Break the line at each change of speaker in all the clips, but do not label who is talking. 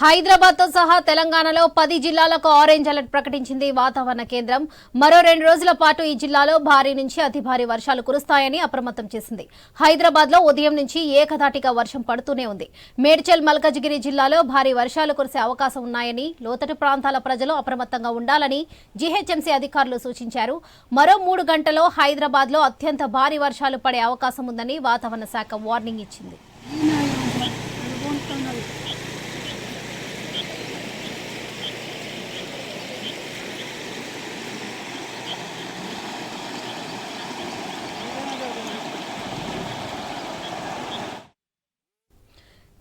హైదరాబాద్తో సహా తెలంగాణలో పది జిల్లాలకు ఆరెంజ్ అలర్ట్ ప్రకటించింది వాతావరణ కేంద్రం. మరో రెండు రోజుల పాటు ఈ జిల్లాలో భారీ నుంచి అతి భారీ వర్షాలు కురుస్తాయని అప్రమత్తం చేసింది. హైదరాబాద్లో ఉదయం నుంచి ఏకధాటిగా వర్షం పడుతూనే ఉంది. మేడ్చల్ మల్కజ్గిరి జిల్లాలో భారీ వర్షాలు కురిసే అవకాశం ఉన్నాయని లోతట్టు ప్రాంతాల ప్రజలు అప్రమత్తంగా ఉండాలని జీహెచ్ఎంసీ అధికారులు సూచించారు. మరో మూడు గంటల్లో హైదరాబాద్లో అత్యంత భారీ వర్షాలు పడే అవకాశం ఉందని వాతావరణ శాఖ వార్నింగ్ ఇచ్చింది.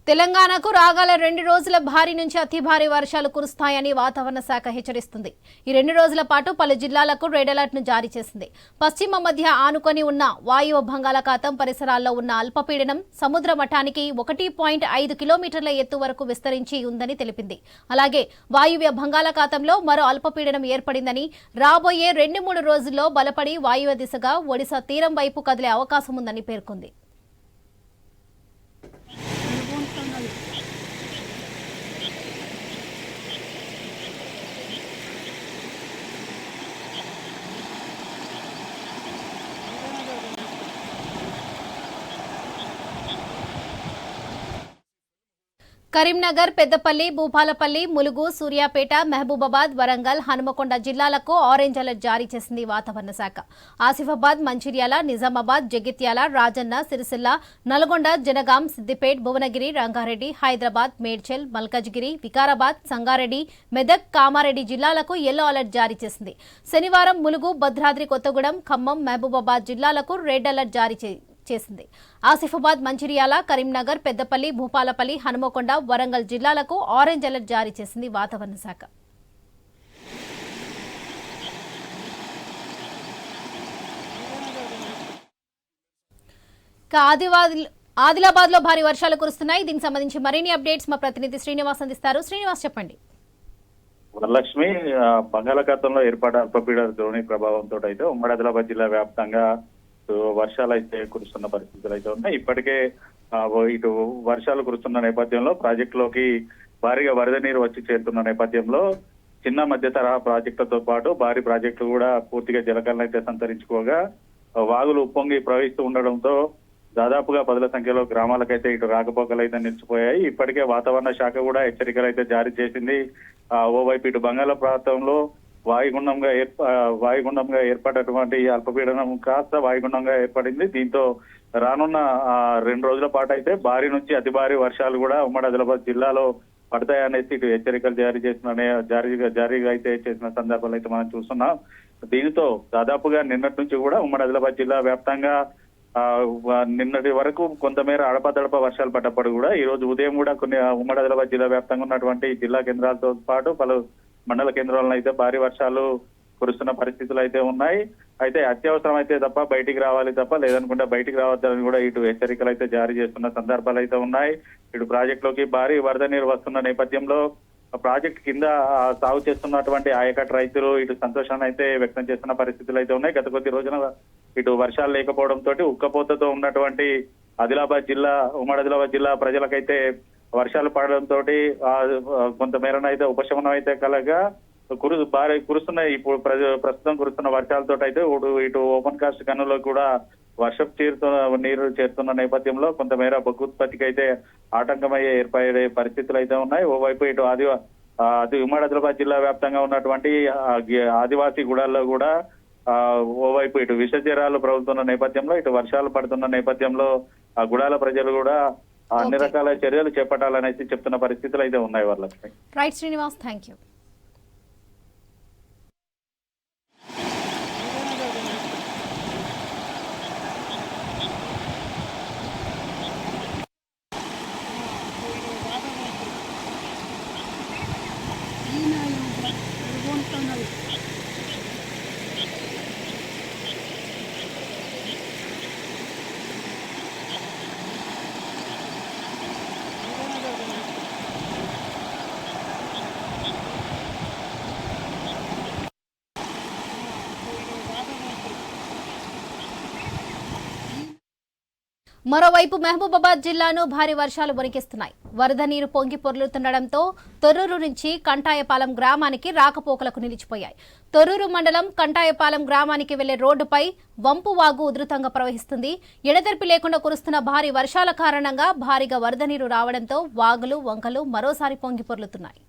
తెలంగాణకు రాగల రెండు రోజుల భారీ నుంచి అతి భారీ వర్షాలు కురుస్తాయని వాతావరణ శాఖ హెచ్చరిస్తుంది. ఈ రెండు రోజుల పాటు పలు జిల్లాలకు రెడ్ అలర్ట్ను జారీ చేసింది. పశ్చిమ మధ్య ఆనుకొని ఉన్న వాయువ బంగాళాఖాతం పరిసరాల్లో ఉన్న అల్పపీడనం సముద్ర మఠానికి ఒకటి పాయింట్ ఐదు కిలోమీటర్ల ఎత్తు వరకు విస్తరించి ఉందని తెలిపింది. అలాగే వాయువ్య బంగాళాఖాతంలో మరో అల్పపీడనం ఏర్పడిందని రాబోయే రెండు మూడు రోజుల్లో బలపడి వాయువ దిశగా ఒడిశా తీరం వైపు కదిలే అవకాశం ఉందని పేర్కొంది. కరీంనగర్ పెద్దపల్లి భూపాలపల్లి ములుగు సూర్యాపేట మహబూబాబాద్ వరంగల్ హనుమకొండ జిల్లాలకు ఆరెంజ్ అలర్ట్ జారీ చేసింది వాతావరణ శాఖ. ఆసిఫాబాద్ మంచిర్యాల నిజామాబాద్ జగిత్యాల రాజన్న సిరిసిల్ల నల్గొండ జనగాం సిద్దిపేట్ భువనగిరి రంగారెడ్డి హైదరాబాద్ మేడ్చల్ మల్కజ్గిరి వికారాబాద్ సంగారెడ్డి మెదక్ కామారెడ్డి జిల్లాలకు ఎల్లో అలర్ట్ జారీ చేసింది. శనివారం ములుగు భద్రాద్రి కొత్తగూడెం ఖమ్మం మహబూబాబాద్ జిల్లాలకు రెడ్ అలర్ట్ జారీ చే- చేసింది. ఆసిఫాబాద్ మంచిర్యాల కరీంనగర్ పెద్దపల్లి భూపాలపల్లి హనుమకొండ వరంగల్ జిల్లాలకు ఆరెంజ్ అలర్ట్ జారీ చేసింది వాతావరణ శాఖ. ఇక ఆదివాది ఆదిలాబాద్లో భారీ వర్షాలు కురుస్తున్నాయి. దీనికి సంబంధించి మరిన్ని అప్డేట్స్ మా ప్రతినిధి శ్రీనివాస్ అందిస్తారు. శ్రీనివాస్ చెప్పండి.
వరలక్ష్మి బంగాళాఖాతంలో ఏర్పడ్డ అల్పపీడన ద్రోణి ప్రభావంతో అయితే ఉమ్మడి ఆదిలాబాద్ జిల్లా వ్యాప్తంగా వర్షాలు అయితే కురుస్తున్న పరిస్థితులు అయితే ఉన్నాయి. ఇప్పటికే ఇటు వర్షాలు కురుస్తున్న నేపథ్యంలో ప్రాజెక్టులోకి భారీగా వరద నీరు వచ్చి చేరుతున్న నేపథ్యంలో చిన్న మధ్య తరహా ప్రాజెక్టులతో పాటు భారీ ప్రాజెక్టులు కూడా పూర్తిగా జలకలను అయితే సంతరించుకోగా వాగులు ఉప్పొంగి ప్రవహిస్తూ ఉండడంతో దాదాపుగా పదుల సంఖ్యలో గ్రామాలకైతే ఇటు రాకపోకలు అయితే నిలిచిపోయాయి. ఇప్పటికే వాతావరణ శాఖ కూడా హెచ్చరికలు అయితే జారీ చేసింది. ఆ, ఓవైపు ఇటు బంగాళాప్రాంతంలో ప్రాంతంలో వాయుగుండంగా ఏర్పా వాయుగుండంగా ఏర్పడినటువంటి అల్పపీడనం కాస్త వాయుగుండంగా ఏర్పడింది. దీంతో రానున్న ఆ, రెండు రోజుల పాటు అయితే భారీ నుంచి అతి భారీ వర్షాలు కూడా ఉమ్మడి ఆదిలాబాద్ జిల్లాలో పడతాయనేసి ఇటు హెచ్చరికలు జారీ చేసిన జారీగా జారీగా అయితే చేసిన సందర్భాలు అయితే మనం చూస్తున్నాం. దీనితో దాదాపుగా నిన్నటి నుంచి కూడా ఉమ్మడి ఆదిలాబాద్ జిల్లా వ్యాప్తంగా ఆ, నిన్నటి వరకు కొంతమేర అడపదడప వర్షాలు పడ్డప్పుడు కూడా ఈ రోజు ఉదయం కూడా కొన్ని ఉమ్మడి ఆదిలాబాద్ జిల్లా వ్యాప్తంగా ఉన్నటువంటి జిల్లా కేంద్రాలతో పాటు పలు మండల కేంద్రాలను అయితే భారీ వర్షాలు కురుస్తున్న పరిస్థితులు అయితే ఉన్నాయి. అయితే అత్యవసరం అయితే తప్ప బయటికి రావాలి తప్ప లేదనుకుంటే బయటికి రావద్దని కూడా ఇటు హెచ్చరికలు అయితే జారీ చేస్తున్న సందర్భాలు అయితే ఉన్నాయి. ఇటు ప్రాజెక్టులోకి భారీ వరద నీరు వస్తున్న నేపథ్యంలో ఆ ప్రాజెక్ట్ కింద సాగు చేస్తున్నటువంటి ఆయకట్ రైతులు ఇటు సంతోషాన్ని అయితే వ్యక్తం చేస్తున్న పరిస్థితులు అయితే ఉన్నాయి. గత కొద్ది రోజున ఇటు వర్షాలు లేకపోవడంతో ఉక్కపోతతో ఉన్నటువంటి ఆదిలాబాద్ జిల్లా ఉమ్మడి ఆదిలాబాద్ జిల్లా ప్రజలకైతే వర్షాలు పడడంతో అయితే ఉపశమనం అయితే కలగా కురు భారీ కురుస్తున్నాయి. ఇప్పుడు ప్రస్తుతం కురుస్తున్న వర్షాలతో అయితే ఇటు ఇటు ఓపెన్ కాస్ట్ గనుల్లో కూడా వర్షం చేరుతున్న నీరు చేరుతున్న నేపథ్యంలో కొంతమేర బొగ్గు ఉత్పత్తికి అయితే ఆటంకమయ్యే ఏర్పడే పరిస్థితులు అయితే ఉన్నాయి. ఓవైపు ఇటు ఆది అది ఉమ్మడి ఆదిలాబాద్ జిల్లా వ్యాప్తంగా ఉన్నటువంటి ఆదివాసీ గుడాల్లో కూడా ఆ, ఓవైపు ఇటు విష జ్వరాలు ప్రవలుతున్న నేపథ్యంలో ఇటు వర్షాలు పడుతున్న నేపథ్యంలో ఆ గుడాల ప్రజలు కూడా అన్ని. రకాల చర్యలు చేపట్టాలనేసి చెప్తున్న పరిస్థితులు అయితే ఉన్నాయి Varalakshmi
right Srinivas thank you మరోవైపు మహబూబాబాద్ జిల్లాను భారీ వర్షాలు వణికిస్తున్నాయి వరద నీరు పొంగి పొర్లుతుండటంతో తొర్రూరు నుంచి కంటాయపాలెం గ్రామానికి రాకపోకలకు నిలిచిపోయాయి. తొర్రూరు మండలం కంటాయపాలెం గ్రామానికి వెళ్ళే రోడ్డుపై వంపు వాగు ఉధృతంగా ప్రవహిస్తుంది. ఎడతెరిపి లేకుండా కురుస్తున్న భారీ వర్షాల కారణంగా భారీగా వరద నీరు రావడంతో వాగులు వంకలు మరోసారి పొంగి పొర్లుతున్నాయి.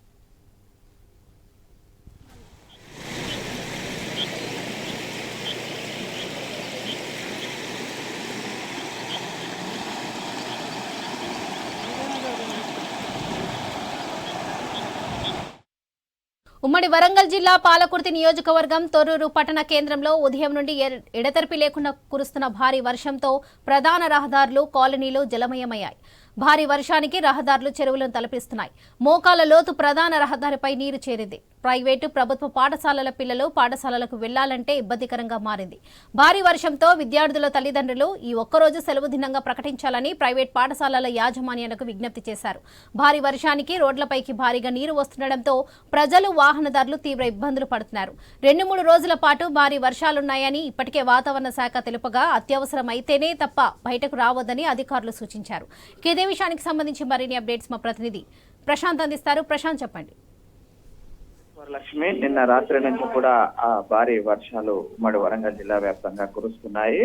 ఉమ్మడి వరంగల్ జిల్లా పాలకుర్తి నియోజకవర్గం తొర్రూరు పట్టణ కేంద్రంలో ఉదయం నుండి ఎడతెరిపి లేకుండా కురుస్తున్న భారీ వర్షంతో ప్రధాన రహదారులు కాలనీలు జలమయమయ్యాయి. భారీ వర్షానికి రహదారులు చెరువులను తలపిస్తున్నాయి. మోకాల లోతు ప్రధాన రహదారిపై నీరు చేరింది. ప్రైవేటు ప్రభుత్వ పాఠశాలల పిల్లలు పాఠశాలలకు వెళ్ళాలంటే ఇబ్బందికరంగా మారింది. భారీ వర్షంతో విద్యార్థుల తల్లిదండ్రులు ఈ ఒక్కరోజు సెలవు దినంగా ప్రకటించాలని ప్రైవేట్ పాఠశాలల యాజమాన్యాలకు విజ్ఞప్తి చేశారు. భారీ వర్షానికి రోడ్లపైకి భారీగా నీరు వస్తుండటంతో ప్రజలు వాహనదారులు తీవ్ర ఇబ్బందులు పడుతున్నారు. రెండు మూడు రోజుల పాటు భారీ వర్షాలున్నాయని ఇప్పటికే వాతావరణ శాఖ తెలుపగా అత్యవసరమైతేనే తప్ప బయటకు రావద్దని అధికారులు సూచించారు. ఇదే విషయానికి సంబంధించి మరిన్ని అప్డేట్స్ మా ప్రతినిధి ప్రశాంత్ అందిస్తారు. ప్రశాంత్ చెప్పండి.
లక్ష్మి నిన్న రాత్రి నుంచి కూడా ఆ భారీ వర్షాలు ఉమ్మడి వరంగల్ జిల్లా వ్యాప్తంగా కురుస్తున్నాయి.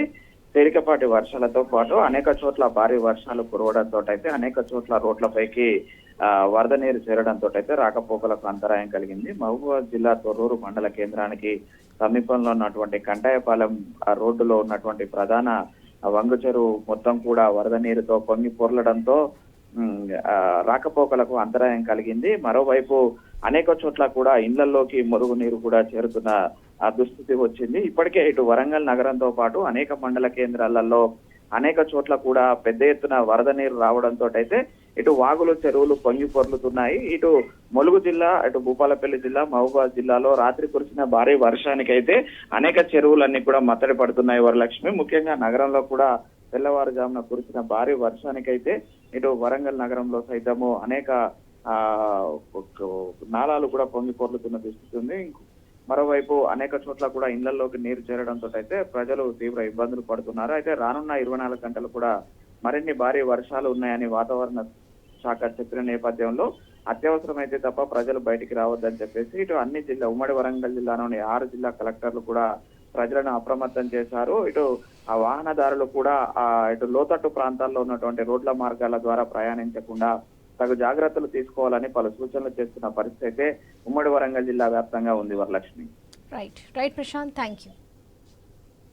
తేలికపాటి వర్షాలతో పాటు అనేక చోట్ల భారీ వర్షాలు కురవడంతో అయితే అనేక చోట్ల రోడ్లపైకి ఆ, వరద నీరు చేరడంతో అయితే రాకపోకలకు అంతరాయం కలిగింది. మహబూబాబాద్ జిల్లా తొర్రూరు మండల కేంద్రానికి సమీపంలో ఉన్నటువంటి కంటాయపాలెం ఆ రోడ్డులో ఉన్నటువంటి ప్రధాన వంగ చెరువు మొత్తం కూడా వరద నీరుతో పొంగి పొర్లడంతో రాకపోకలకు అంతరాయం కలిగింది. మరోవైపు అనేక చోట్ల కూడా ఇళ్ళలోకి మురుగు నీరు కూడా చేరుతున్న దుస్థితి వచ్చింది. ఇప్పటికే ఇటు వరంగల్ నగరంతో పాటు అనేక మండల కేంద్రాలలో అనేక చోట్ల కూడా పెద్ద ఎత్తున వరద నీరు రావడంతో అయితే ఇటు వాగులు చెరువులు పొంగి పొర్లుతున్నాయి. ఇటు ములుగు జిల్లా ఇటు భూపాలపల్లి జిల్లా మహబూబాద్ జిల్లాలో రాత్రి కురిసిన భారీ వర్షానికైతే అనేక చెరువులన్నీ కూడా మత్తడి పడుతున్నాయి వరలక్ష్మి. ముఖ్యంగా నగరంలో కూడా తెల్లవారుజామున కురిసిన భారీ వర్షానికైతే ఇటు వరంగల్ నగరంలో సైతము అనేక ఆ నాలాలు కూడా పొంగి పొర్లుతున్న దుస్థితి ఉంది. మరోవైపు అనేక చోట్ల కూడా ఇళ్ళలోకి నీరు చేరడంతో అయితే ప్రజలు తీవ్ర ఇబ్బందులు పడుతున్నారు. అయితే రానున్న ఇరవై నాలుగు గంటలు కూడా మరిన్ని భారీ వర్షాలు ఉన్నాయని వాతావరణ శాఖ చెప్పిన నేపథ్యంలో అత్యవసరమైతే తప్ప ప్రజలు బయటికి రావద్దని చెప్పేసి ఇటు అన్ని జిల్లా ఉమ్మడి వరంగల్ జిల్లాలోని ఆరు జిల్లా కలెక్టర్లు కూడా ప్రజలను అప్రమత్తం చేశారు. ఇటు ఆ వాహనదారులు కూడా ఆ ఇటు లోతట్టు ప్రాంతాల్లో ఉన్నటువంటి రోడ్ల మార్గాల ద్వారా ప్రయాణించకుండా తగు జాగ్రత్తలు తీసుకోవాలని పలు సూచనలు చేస్తున్న పరిస్థితి అయితే ఉమ్మడి వరంగల్ జిల్లా వ్యాప్తంగా ఉంది Varalakshmi.
Right right Prashanth thank you